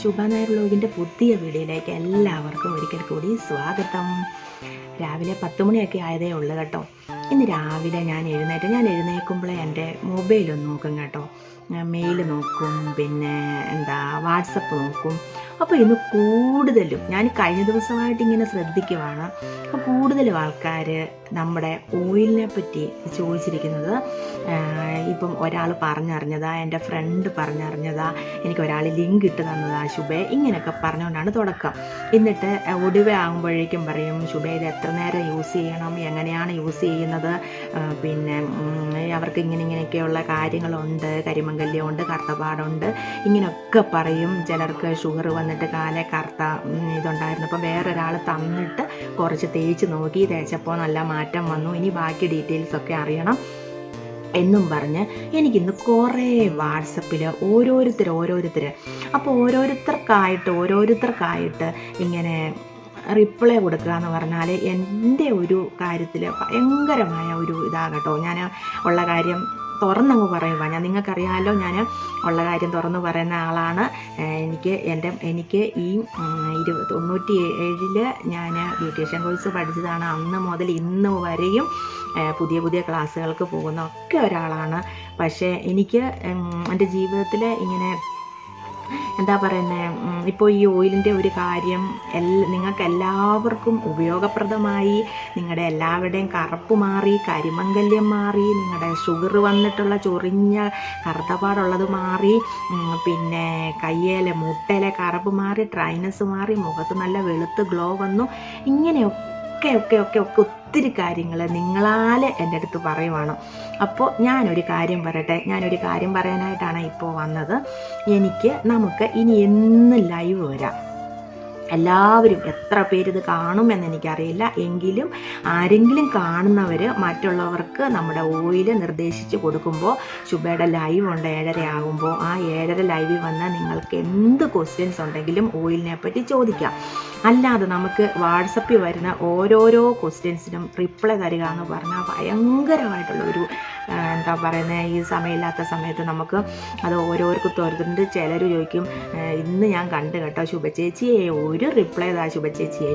ശുഭ ബ്ലോഗിന്റെ പുതിയ വീഡിയോയിലേക്ക് എല്ലാവർക്കും ഒരിക്കൽ കൂടി സ്വാഗതം. രാവിലെ പത്ത് മണിയൊക്കെ ആയതേ ഉള്ളൂ കേട്ടോ. ഇന്ന് രാവിലെ ഞാൻ എഴുന്നേറ്റ് ഞാൻ എഴുന്നേൽക്കുമ്പോഴേ എന്റെ മൊബൈലൊന്ന് നോക്കും കേട്ടോ. മെയിൽ നോക്കും പിന്നെ എന്താ വാട്സപ്പ് നോക്കും. അപ്പോൾ ഇന്ന് കൂടുതലും ഞാൻ കഴിഞ്ഞ ദിവസമായിട്ട് ഇങ്ങനെ ശ്രദ്ധിക്കുവാണ്. അപ്പോൾ കൂടുതലും ആൾക്കാർ നമ്മുടെ ഓയിലിനെ പറ്റി ചോദിച്ചിരിക്കുന്നത് ഇപ്പം ഒരാൾ പറഞ്ഞറിഞ്ഞതാ എന്റെ ഫ്രണ്ട് പറഞ്ഞറിഞ്ഞതാ എനിക്ക് ഒരാൾ ലിങ്ക് ഇട്ട് തന്നതാ ശുഭേ ഇങ്ങനെയൊക്കെ പറഞ്ഞുകൊണ്ടാണ് തുടക്കം. എന്നിട്ട് ഒടുവെ ആകുമ്പോഴേക്കും പറയും ശുഭേ ഇത് എത്ര നേരം യൂസ് ചെയ്യണം? എങ്ങനെയാണ് യൂസ് ചെയ്യുന്നത്? പിന്നെ അവർക്ക് ഇങ്ങനെ ഇങ്ങനെയൊക്കെയുള്ള കാര്യങ്ങളുണ്ട് കരിമങ്കല്യമുണ്ട് കർത്തപാടുണ്ട് ഇങ്ങനെയൊക്കെ പറയും. ചിലർക്ക് ഷുഗർ വന്നിട്ട് കാലെ കറുത്ത ഇതുണ്ടായിരുന്നു. അപ്പോൾ വേറൊരാൾ തന്നിട്ട് കുറച്ച് തേച്ച് നോക്കി തേച്ചപ്പോൾ നല്ല മാറ്റം വന്നു. ഇനി ബാക്കി ഡീറ്റെയിൽസ് ഒക്കെ അറിയണം എന്നും പറഞ്ഞ് എനിക്കിന്ന് കുറേ വാട്സപ്പിൽ ഓരോരുത്തർ ഓരോരുത്തർ അപ്പോൾ ഓരോരുത്തർക്കായിട്ട് ഓരോരുത്തർക്കായിട്ട് ഇങ്ങനെ റിപ്ലൈ കൊടുക്കുക എന്ന് പറഞ്ഞാൽ എന്റെ ഒരു കാര്യത്തിൽ ഭയങ്കരമായ ഒരു ഇതാകട്ടോ ഞാൻ ഉള്ള കാര്യം തുറന്നങ്ങ് പറയുക ഞാൻ നിങ്ങൾക്കറിയാമല്ലോ ഞാൻ ഉള്ള കാര്യം തുറന്നു പറയുന്ന ആളാണ്. എനിക്ക് എന്റെ എനിക്ക് ഈ ഇരു തൊണ്ണൂറ്റി ഏഴിൽ ഞാൻ ബ്യൂട്ടീഷ്യൻ കോഴ്സ് പഠിച്ചതാണ്. അന്ന് മുതൽ ഇന്ന് വരെയും പുതിയ പുതിയ ക്ലാസ്സുകൾക്ക് പോകുന്ന ഒക്കെ ഒരാളാണ്. പക്ഷേ എനിക്ക് എന്റെ ജീവിതത്തിൽ ഇങ്ങനെ എന്താ പറയുന്നത് ഇപ്പോൾ ഈ ഓയിലിന്റെ ഒരു കാര്യം എൽ നിങ്ങൾക്ക് എല്ലാവർക്കും ഉപയോഗപ്രദമായി നിങ്ങളുടെ എല്ലാവരുടെയും കറുപ്പ് മാറി കരിമംഗല്യം മാറി നിങ്ങളുടെ ഷുഗർ വന്നിട്ടുള്ള ചൊറിഞ്ഞ കറുത്തപാടുള്ളത് മാറി പിന്നെ കയ്യേലെ മുട്ടയിലെ കറുപ്പ് മാറി ഡ്രൈനസ് മാറി മുഖത്ത് നല്ല വെളുത്ത് ഗ്ലോ വന്നു. ഇങ്ങനെയൊക്കെ ഒക്കെ ഒക്കെ ഒക്കെ ഒക്കെ ഒത്തിരി കാര്യങ്ങൾ നിങ്ങളാൽ എന്റെ അടുത്ത് പറയുവാണ്. അപ്പോൾ ഞാനൊരു കാര്യം പറയട്ടെ. ഞാനൊരു കാര്യം പറയാനായിട്ടാണ് ഇപ്പോൾ വന്നത്. എനിക്ക് നമുക്ക് ഇനി എന്ന് ലൈവ് വരാം. എല്ലാവരും എത്ര പേര് ഇത് കാണുമെന്ന് എനിക്കറിയില്ല. എങ്കിലും ആരെങ്കിലും കാണുന്നവർ മറ്റുള്ളവർക്ക് നമ്മുടെ ഓയിൽ നിർദ്ദേശിച്ച് കൊടുക്കുമ്പോൾ ശുഭയുടെ ലൈവ് ഉണ്ട് ഏഴര ആകുമ്പോൾ ആ ഏഴര ലൈവിൽ വന്നാൽ നിങ്ങൾക്ക് എന്ത് ക്വസ്റ്റ്യൻസ് ഉണ്ടെങ്കിലും ഓയിലിനെ പറ്റി ചോദിക്കാം. അല്ലാതെ നമുക്ക് വാട്സപ്പിൽ വരുന്ന ഓരോരോ ക്വസ്റ്റ്യൻസിനും റിപ്ലൈ തരിക എന്ന് പറഞ്ഞാൽ ഭയങ്കരമായിട്ടുള്ള ഒരു എന്താ പറയുന്നത് ഈ സമയമില്ലാത്ത സമയത്ത് നമുക്ക് അത് ഓരോരുത്തർക്കും ഓരോരുത്തരുണ്ട്. ചിലർ ചോദിക്കും "ഏ, ഇന്ന് ഞാൻ കണ്ട് കേട്ടോ ശുഭചേച്ചിയെ. ഒരു റിപ്ലൈ താ ശുഭചേച്ചിയെ.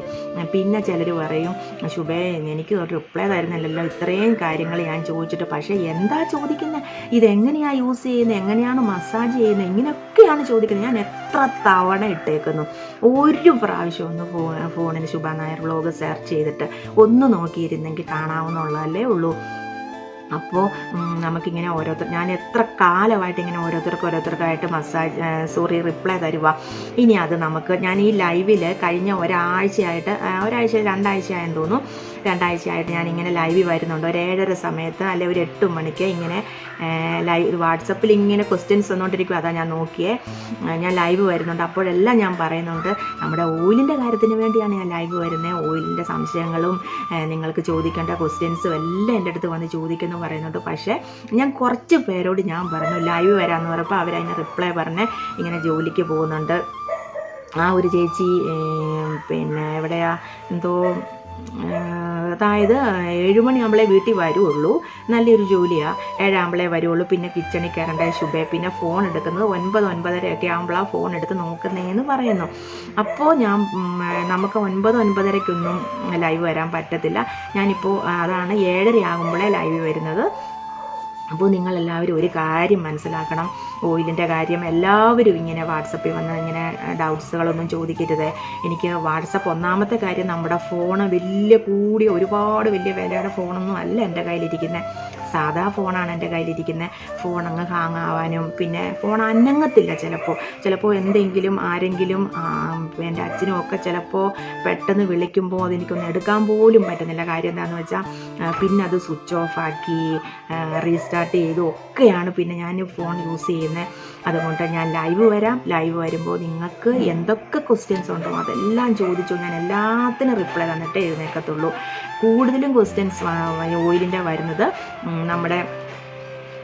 പിന്നെ ചിലർ പറയും ശുഭേ എനിക്ക് ഒരു റിപ്ലൈ തരുന്നില്ലല്ലോ. ഇത്രയും കാര്യങ്ങൾ ഞാൻ ചോദിച്ചിട്ട്. പക്ഷേ എന്താ ചോദിക്കുന്നത് ഇതെങ്ങനെയാണ് യൂസ് ചെയ്യുന്നത് എങ്ങനെയാണ് മസാജ് ചെയ്യുന്നത് ഇങ്ങനെയൊക്കെയാണ് ചോദിക്കുന്നത് ഞാൻ എത്ര തവണ ഇട്ടേക്കുന്നു. ഒരു പ്രാവശ്യം ഒന്ന് ഫോ ഫോണിൽ ശുഭ നായർ വ്ലോഗ് സെർച്ച് ചെയ്തിട്ട് ഒന്ന് നോക്കിയിരുന്നെങ്കിൽ കാണാവുന്നുള്ളതല്ലേ ഉള്ളൂ. അപ്പോൾ നമുക്കിങ്ങനെ ഓരോരുത്തർ ഞാൻ എത്ര കാലമായിട്ട് ഇങ്ങനെ ഓരോരുത്തർക്ക് ഓരോരുത്തർക്കായിട്ട് മസാജ് സോറി റിപ്ലൈ തരുക ഇനി അത് നമുക്ക് ഞാൻ ഈ ലൈവിൽ കഴിഞ്ഞ ഒരാഴ്ചയായിട്ട് ഒരാഴ്ച രണ്ടാഴ്ചയായെന്ന് തോന്നുന്നു. രണ്ടാഴ്ചയായിട്ട് ഞാൻ ഇങ്ങനെ ലൈവിൽ വരുന്നുണ്ട്. ഒരു ഏഴര സമയത്ത് അല്ലെ ഒരു എട്ട് മണിക്ക് ഇങ്ങനെ ലൈവ് വാട്സപ്പിൽ ഇങ്ങനെ ക്വസ്റ്റ്യൻസ് വന്നുകൊണ്ടിരിക്കും അതാ ഞാൻ നോക്കിയേ. ഞാൻ ലൈവ് വരുന്നുണ്ട്. അപ്പോഴെല്ലാം ഞാൻ പറയുന്നുണ്ട് നമ്മുടെ ഓയിലിന്റെ കാര്യത്തിന് വേണ്ടിയാണ് ഞാൻ ലൈവ് വരുന്നത് ഓയിലിന്റെ സംശയങ്ങളും നിങ്ങൾക്ക് ചോദിക്കേണ്ട ക്വസ്റ്റ്യൻസും എല്ലാം എന്റെ അടുത്ത് വന്ന് ചോദിക്കുന്നു. പറയുന്നുണ്ട്. പക്ഷേ ഞാൻ കുറച്ച് പേരോട് ഞാൻ പറഞ്ഞു ലൈവ് വരാമെന്ന് പറഞ്ഞപ്പോൾ അവരതിന് റിപ്ലൈ പറഞ്ഞ് ഇങ്ങനെ ജോലിക്ക് പോകുന്നുണ്ട്. ആ ഒരു ചേച്ചി പിന്നെ എവിടെയാ? എന്തോ അതായത് ഏഴുമണിയാകുമ്പോഴേ വീട്ടിൽ വരുള്ളൂ. നല്ലൊരു ജോലിയാണ് ഏഴാകുമ്പോഴേ വരുള്ളൂ. പിന്നെ കിച്ചണിൽ കയറേണ്ട ശുഭ. പിന്നെ ഫോൺ എടുക്കുന്നത് ഒൻപത് ഒൻപതരയൊക്കെ ആകുമ്പോഴാണ് ഫോൺ എടുത്ത് നോക്കുന്നതെന്ന് പറയുന്നു. അപ്പോൾ ഞാൻ നമുക്ക് ഒൻപത് ഒൻപതരയ്ക്കൊന്നും ലൈവ് വരാൻ പറ്റത്തില്ല. ഞാനിപ്പോൾ അതാണ് ഏഴര ആകുമ്പോഴേ ലൈവ് വരുന്നത്. അപ്പോൾ നിങ്ങളെല്ലാവരും ഒരു കാര്യം മനസ്സിലാക്കണം. ഓയിലിന്റെ കാര്യം എല്ലാവരും ഇങ്ങനെ വാട്സപ്പിൽ വന്ന് ഇങ്ങനെ ഡൗട്ട്സുകളൊന്നും ചോദിക്കരുത്. എനിക്ക് വാട്സപ്പ് ഒന്നാമത്തെ കാര്യം നമ്മുടെ ഫോണ് വലിയ കൂടിയ ഒരുപാട് വലിയ വിലയുടെ ഫോണൊന്നും അല്ല എന്റെ കയ്യിലിരിക്കുന്നത് സാധാ ഫോണാണ് എന്റെ കയ്യിലിരിക്കുന്നത് ഫോൺ അങ്ങ് ഹാങ് ആവാനും പിന്നെ ഫോൺ അനങ്ങത്തില്ല ചിലപ്പോൾ. ചിലപ്പോൾ എന്തെങ്കിലും ആരെങ്കിലും എന്റെ അച്ഛനും ഒക്കെ ചിലപ്പോൾ പെട്ടെന്ന് വിളിക്കുമ്പോൾ അതെനിക്കൊന്ന് എടുക്കാൻ പോലും പറ്റുന്നില്ല. കാര്യം എന്താണെന്ന് വെച്ചാൽ പിന്നെ അത് സ്വിച്ച് ഓഫ് ആക്കി റീസ്റ്റാർട്ട് ചെയ്തു. ഒക്കെയാണ് പിന്നെ ഞാൻ ഫോൺ യൂസ് ചെയ്യുന്നത്. അതുകൊണ്ട് ഞാൻ ലൈവ് വരാം. ലൈവ് വരുമ്പോൾ നിങ്ങൾക്ക് എന്തൊക്കെ ക്വസ്റ്റ്യൻസ് ഉണ്ടോ അതെല്ലാം ചോദിച്ചു ഞാൻ എല്ലാത്തിനും റിപ്ലൈ തന്നിട്ടേ എഴുന്നേക്കത്തുള്ളൂ കൂടുതലും ക്വസ്റ്റ്യൻസ് ഓയിലിന്റെ വരുന്നത് നമ്മുടെ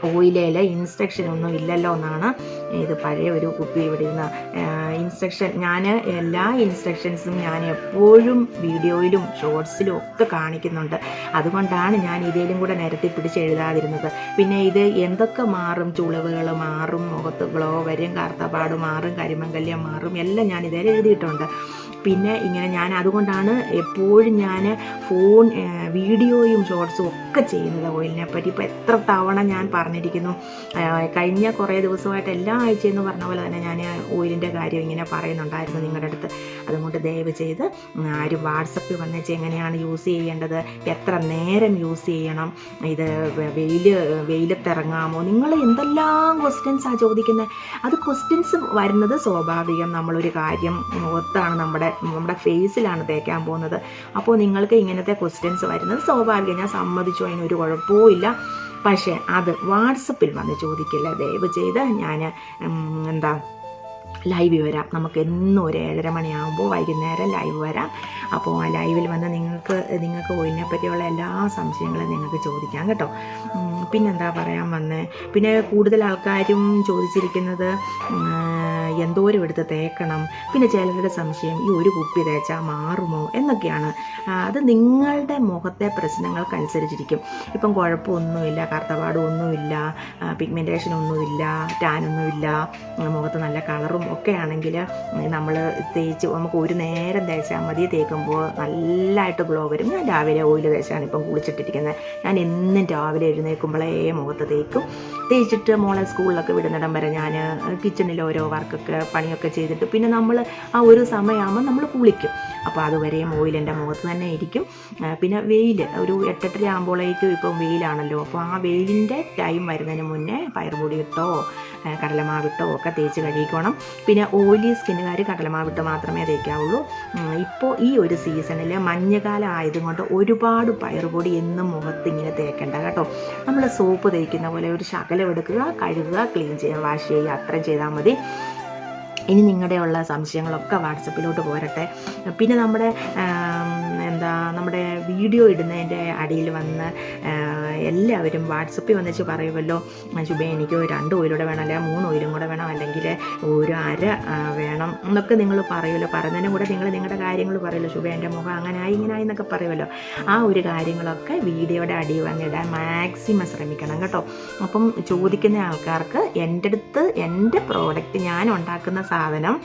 ഓയിലേൽ ഇൻസ്ട്രക്ഷൻ ഒന്നും ഇല്ലല്ലോ എന്നാണ് ഇത് പഴയ ഒരു കുപ്പി ഇവിടെ ഇരുന്ന ഇൻസ്ട്രക്ഷൻ. ഞാൻ എല്ലാ ഇൻസ്ട്രക്ഷൻസും ഞാൻ എപ്പോഴും വീഡിയോയിലും ഷോർട്സിലും ഒക്കെ കാണിക്കുന്നുണ്ട്. അതുകൊണ്ടാണ് ഞാൻ ഇതേലും കൂടെ നിരത്തി പിടിച്ച് എഴുതാതിരുന്നത്. പിന്നെ ഇത് എന്തൊക്കെ മാറും? ചുളിവുകൾ മാറും മുഖത്ത് ഗ്ലോ വരും കറുത്തപാട് മാറും കരിമങ്കല്യം മാറും എല്ലാം ഞാൻ ഇതേ എഴുതിയിട്ടുണ്ട്. പിന്നെ ഇങ്ങനെ ഞാൻ അതുകൊണ്ടാണ് എപ്പോഴും ഞാൻ ഫോൺ വീഡിയോയും ഷോർട്സും ഒക്കെ ചെയ്യുന്നത് ഓയിലിനെ പറ്റി. ഇപ്പോൾ എത്ര തവണ ഞാൻ പറഞ്ഞിരിക്കുന്നു. കഴിഞ്ഞ കുറേ ദിവസമായിട്ട് എല്ലാ ആഴ്ചയെന്ന് പറഞ്ഞ പോലെ തന്നെ ഞാൻ ഓയിലിന്റെ കാര്യം ഇങ്ങനെ പറയുന്നുണ്ടായിരുന്നു നിങ്ങളുടെ അടുത്ത്. അതുകൊണ്ട് ദയവ് ചെയ്ത് ആരും വാട്സപ്പിൽ വന്നേച്ച് എങ്ങനെയാണ് യൂസ് ചെയ്യേണ്ടത് എത്ര നേരം യൂസ് ചെയ്യണം ഇത് വെയിൽ വെയിലത്തിറങ്ങാമോ നിങ്ങൾ എന്തെല്ലാം ക്വസ്റ്റ്യൻസാണ് ചോദിക്കുന്നത് അത് ക്വസ്റ്റ്യൻസ് വരുന്നത് സ്വാഭാവികം നമ്മളൊരു കാര്യം ഒത്താണ് നമ്മുടെ നമ്മുടെ ഫേസിലാണ് തേക്കാൻ പോകുന്നത്. അപ്പോൾ നിങ്ങൾക്ക് ഇങ്ങനത്തെ ക്വസ്റ്റ്യൻസ് വരുന്നത് സ്വാഭാവികം. ഞാൻ സമ്മതിച്ചു അതിനൊരു കുഴപ്പവും പക്ഷേ അത് വാട്സപ്പിൽ വന്ന് ചോദിക്കില്ല. ദയവ് ചെയ്ത് ഞാൻ എന്താ ലൈവ് വരാം. നമുക്ക് എന്നും ഒരു ഏഴര മണിയാകുമ്പോൾ വൈകുന്നേരം ലൈവ് വരാം. അപ്പോൾ ആ ലൈവിൽ വന്ന് നിങ്ങൾക്ക് നിങ്ങൾക്ക് ഓയിലിനെ പറ്റിയുള്ള എല്ലാ സംശയങ്ങളും നിങ്ങൾക്ക് ചോദിക്കാം കേട്ടോ. പിന്നെന്താ പറയാൻ വന്നേ? പിന്നെ കൂടുതൽ ആൾക്കാരും ചോദിച്ചിരിക്കുന്നത് എന്തോരം എടുത്ത് തേക്കണം? പിന്നെ ചിലരുടെ സംശയം ഈ ഒരു കുപ്പി തേച്ചാൽ മാറുമോ? എന്നൊക്കെയാണ്. അത് നിങ്ങളുടെ മുഖത്തെ പ്രശ്നങ്ങൾക്കനുസരിച്ചിരിക്കും. ഇപ്പം കുഴപ്പമൊന്നുമില്ല കറുത്തപാടൊന്നുമില്ല പിഗ്മെന്റേഷൻ ഒന്നുമില്ല ടാനൊന്നുമില്ല മുഖത്ത് നല്ല കളറും ഒക്കെ ആണെങ്കിൽ നമ്മൾ തേച്ച് നമുക്ക് ഒരു നേരം തേച്ചാൽ മതി. തേക്കുമ്പോൾ നല്ലതായിട്ട് ഗ്ലോ വരും. ഞാൻ രാവിലെ ഓയിൽ തേച്ചാണ് ഇപ്പം കുളിച്ചിട്ടിരിക്കുന്നത്. ഞാൻ എന്നും രാവിലെ എഴുന്നേൽക്കുമ്പോഴേ മുഖത്ത് തേക്കും. തേച്ചിട്ട് മോളെ സ്കൂളിലൊക്കെ വിടുന്നിടം വരെ ഞാൻ കിച്ചണിൽ ഓരോ വർക്കൊക്കെ പണിയൊക്കെ ചെയ്തിട്ട് പിന്നെ നമ്മൾ ആ ഒരു സമയമാകുമ്പോൾ നമ്മൾ കുളിക്കും. അപ്പോൾ അതുവരെയും ഓയിൽ എന്റെ മുഖത്ത് തന്നെ ഇരിക്കും. പിന്നെ വെയിൽ ഒരു എട്ടെട്ടര ആകുമ്പോഴേക്കും ഇപ്പം വെയിലാണല്ലോ. അപ്പോൾ ആ വെയിലിന്റെ ടൈം വരുന്നതിന് മുന്നേ പയർപൊടി ഇട്ടോ കടലമാവിട്ടോ ഒക്കെ തേച്ച് കഴുകിക്കോണം. പിന്നെ ഓയിലി സ്കിന്നുകാർ കടലമാവിട്ട് മാത്രമേ തേക്കാവുള്ളൂ. ഇപ്പോൾ ഈ ഒരു സീസണിൽ മഞ്ഞകാലം ആയതുകൊണ്ട് ഒരുപാട് പയറുപൊടി എന്നും മുഖത്ത് ഇങ്ങനെ തേക്കണ്ട കേട്ടോ. നമ്മൾ സോപ്പ് തേക്കുന്ന പോലെ ഒരു ശകലം എടുക്കുക കഴുകുക ക്ലീൻ ചെയ്യുക വാഷ് ചെയ്യുക അത്രയും ചെയ്താൽ മതി. ഇനി നിങ്ങളുടെ ഉള്ള സംശയങ്ങളൊക്കെ വാട്സപ്പിലോട്ട് പോരട്ടെ. പിന്നെ നമ്മുടെ എന്താ നമ്മുടെ വീഡിയോ ഇടുന്നതിന്റെ അടിയിൽ വന്ന് എല്ലാവരും വാട്സപ്പിൽ വന്നിച്ച് പറയുമല്ലോ ശുഭ എനിക്ക് രണ്ട് ഓയിലൂടെ വേണം അല്ലെങ്കിൽ മൂന്ന് ഓയിലും കൂടെ വേണം അല്ലെങ്കിൽ ഒരു അര വേണം എന്നൊക്കെ നിങ്ങൾ പറയുമല്ലോ പറയുന്നതിനും കൂടെ നിങ്ങൾ നിങ്ങളുടെ കാര്യങ്ങൾ പറയുമല്ലോ ശുഭ എന്റെ മുഖം അങ്ങനെ ആയി ഇങ്ങനെ ആയി എന്നൊക്കെ പറയുമല്ലോ ആ ഒരു കാര്യങ്ങളൊക്കെ വീഡിയോയുടെ അടി വന്നിടാൻ മാക്സിമം ശ്രമിക്കണം കേട്ടോ. അപ്പം ചോദിക്കുന്ന ആൾക്കാർക്ക് എന്റെ അടുത്ത് എന്റെ പ്രോഡക്റ്റ് ഞാൻ ഉണ്ടാക്കുന്ന സാധനം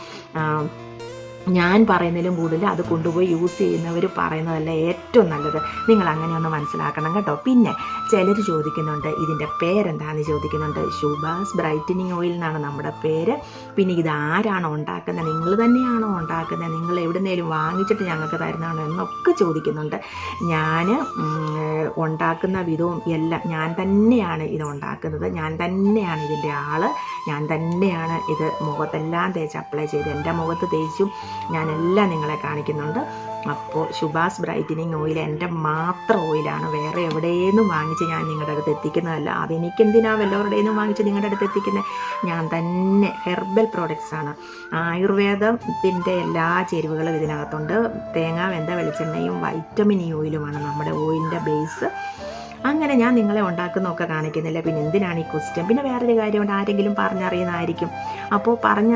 ഞാൻ പറയുന്നതിലും കൂടുതൽ അത് കൊണ്ടുപോയി യൂസ് ചെയ്യുന്നവർ പറയുന്നതല്ല ഏറ്റവും നല്ലത്. നിങ്ങൾ അങ്ങനെ ഒന്ന് മനസ്സിലാക്കണം കേട്ടോ. പിന്നെ ചിലർ ചോദിക്കുന്നുണ്ട് ഇതിന്റെ പേരെന്താണെന്ന് ചോദിക്കുന്നുണ്ട്. ശുഭാസ് ബ്രൈറ്റനിങ് ഓയിൽ എന്നാണ് നമ്മുടെ പേര്. പിന്നെ ഇത് ആരാണോ ഉണ്ടാക്കുന്നത്? നിങ്ങൾ തന്നെയാണോ ഉണ്ടാക്കുന്നത്? നിങ്ങൾ എവിടുന്നേലും വാങ്ങിച്ചിട്ട് ഞങ്ങൾക്ക് തരുന്നതാണോ എന്നൊക്കെ ചോദിക്കുന്നുണ്ട്. ഞാൻ ഉണ്ടാക്കുന്ന വിധവും എല്ലാം ഞാൻ തന്നെയാണ് ഇത് ഉണ്ടാക്കുന്നത്. ഞാൻ തന്നെയാണ് ഇതിന്റെ ആൾ ഞാൻ തന്നെയാണ് ഇത് മുഖത്തെല്ലാം തേച്ച് അപ്ലൈ ചെയ്ത് എന്റെ മുഖത്ത് തേച്ചും ഞാനെല്ലാം നിങ്ങളെ കാണിക്കുന്നുണ്ട്. അപ്പോൾ ശുഭാസ് ബ്രൈറ്റനിങ് ഓയിൽ എന്റെ മാത്രം ഓയിലാണ്. വേറെ എവിടെയെന്നും വാങ്ങിച്ച് ഞാൻ നിങ്ങളുടെ അടുത്ത് എത്തിക്കുന്നതല്ല. അതെനിക്കെന്തിനാ നിന്നും വാങ്ങിച്ച് നിങ്ങളുടെ അടുത്ത് എത്തിക്കുന്നത് ഞാൻ തന്നെ ഹെർബൽ പ്രോഡക്റ്റ്സാണ് ആയുർവേദത്തിന്റെ എല്ലാ ചേരുവകളും ഇതിനകത്തുണ്ട്. തേങ്ങ വെന്ത വെളിച്ചെണ്ണയും വൈറ്റമിൻ ഇ ഓയിലുമാണ് നമ്മുടെ ഓയിലിന്റെ ബേസ് അങ്ങനെ ഞാൻ നിങ്ങളെ ഉണ്ടാക്കുന്നതൊക്കെ കാണിക്കുന്നില്ല. പിന്നെ എന്തിനാണ് ഈ ക്വസ്റ്റ്യൻ പിന്നെ വേറൊരു കാര്യമുണ്ട്. ആരെങ്കിലും പറഞ്ഞറിയുന്നതായിരിക്കും. അപ്പോൾ പറഞ്ഞ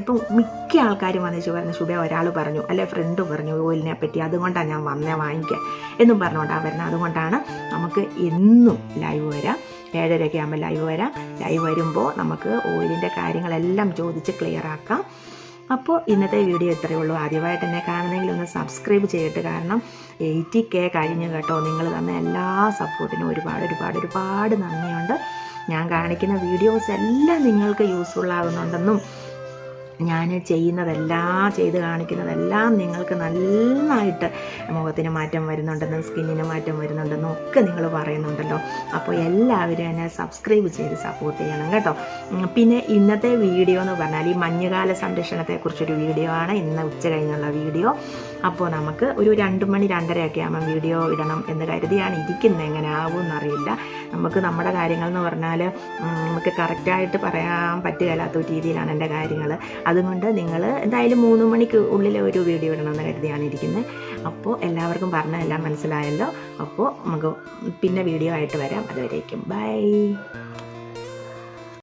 ഇപ്പം മിക്ക ആൾക്കാരും വന്നിച്ച് പറഞ്ഞു ശുഭ ഒരാൾ പറഞ്ഞു. അല്ലെ ഫ്രണ്ട് പറഞ്ഞു ഓയിലിനെ പറ്റി. അതുകൊണ്ടാണ് ഞാൻ വന്നേ വാങ്ങിക്കാൻ. എന്നും പറഞ്ഞുകൊണ്ടാണ് വരുന്നത്. അതുകൊണ്ടാണ് നമുക്ക് എന്നും ലൈവ് വരാം. ഏഴരയ്ക്ക് ആകുമ്പോൾ ലൈവ് വരാം. ലൈവ് വരുമ്പോൾ നമുക്ക് ഓയിലിന്റെ കാര്യങ്ങളെല്ലാം ചോദിച്ച് ക്ലിയർ ആക്കാം. അപ്പോൾ ഇന്നത്തെ വീഡിയോ ഇത്രയേ ഉള്ളൂ. ആദ്യമായിട്ട് എന്നെ കാണുന്നെങ്കിൽ ഒന്ന് സബ്സ്ക്രൈബ് ചെയ്തിട്ട് കാരണം എയ്റ്റി കെ കഴിഞ്ഞു കേട്ടോ. നിങ്ങൾ തന്ന എല്ലാ സപ്പോർട്ടിനും ഒരുപാട് ഒരുപാട് ഒരുപാട് നന്ദിയുണ്ട്. ഞാൻ കാണിക്കുന്ന വീഡിയോസ് എല്ലാം നിങ്ങൾക്ക് യൂസ്ഫുൾ ആകുന്നുണ്ടെന്നും ഞാൻ ചെയ്യുന്നതെല്ലാം ചെയ്ത് കാണിക്കുന്നതെല്ലാം നിങ്ങൾക്ക് നന്നായിട്ട് മുഖത്തിന് മാറ്റം വരുന്നുണ്ടെന്നും സ്കിന്നിന് മാറ്റം വരുന്നുണ്ടെന്നും ഒക്കെ നിങ്ങൾ പറയുന്നുണ്ടല്ലോ. അപ്പോൾ എല്ലാവരും എന്നെ സബ്സ്ക്രൈബ് ചെയ്ത് സപ്പോർട്ട് ചെയ്യണം കേട്ടോ. പിന്നെ ഇന്നത്തെ വീഡിയോ എന്ന് പറഞ്ഞാൽ ഈ മഞ്ഞുകാല സംരക്ഷണത്തെക്കുറിച്ചൊരു വീഡിയോ ആണ്. ഇന്ന് ഉച്ച കഴിഞ്ഞുള്ള വീഡിയോ അപ്പോൾ നമുക്ക് ഒരു രണ്ട് മണി രണ്ടരയൊക്കെ ആകുമ്പോൾ വീഡിയോ ഇടണം എന്ന് കരുതിയാണ്. ഇരിക്കുന്നത് എങ്ങനെ ആവും എന്നറിയില്ല നമുക്ക് നമ്മുടെ കാര്യങ്ങൾ എന്ന് പറഞ്ഞാൽ നമുക്ക് കറക്റ്റായിട്ട് പറയാൻ പറ്റുകയില്ലാത്ത രീതിയിലാണ് എന്റെ കാര്യങ്ങൾ അതുകൊണ്ട് നിങ്ങൾ എന്തായാലും മൂന്ന് മണിക്ക് ഉള്ളിൽ ഒരു വീഡിയോ ഇടണം എന്ന് കരുതിയാണ് ഇരിക്കുന്നത്. അപ്പോൾ എല്ലാവർക്കും പറഞ്ഞതെല്ലാം മനസ്സിലായല്ലോ. അപ്പോൾ നമുക്ക് പിന്നെ വീഡിയോ ആയിട്ട് വരാം. അതുവരേക്കും. ബൈ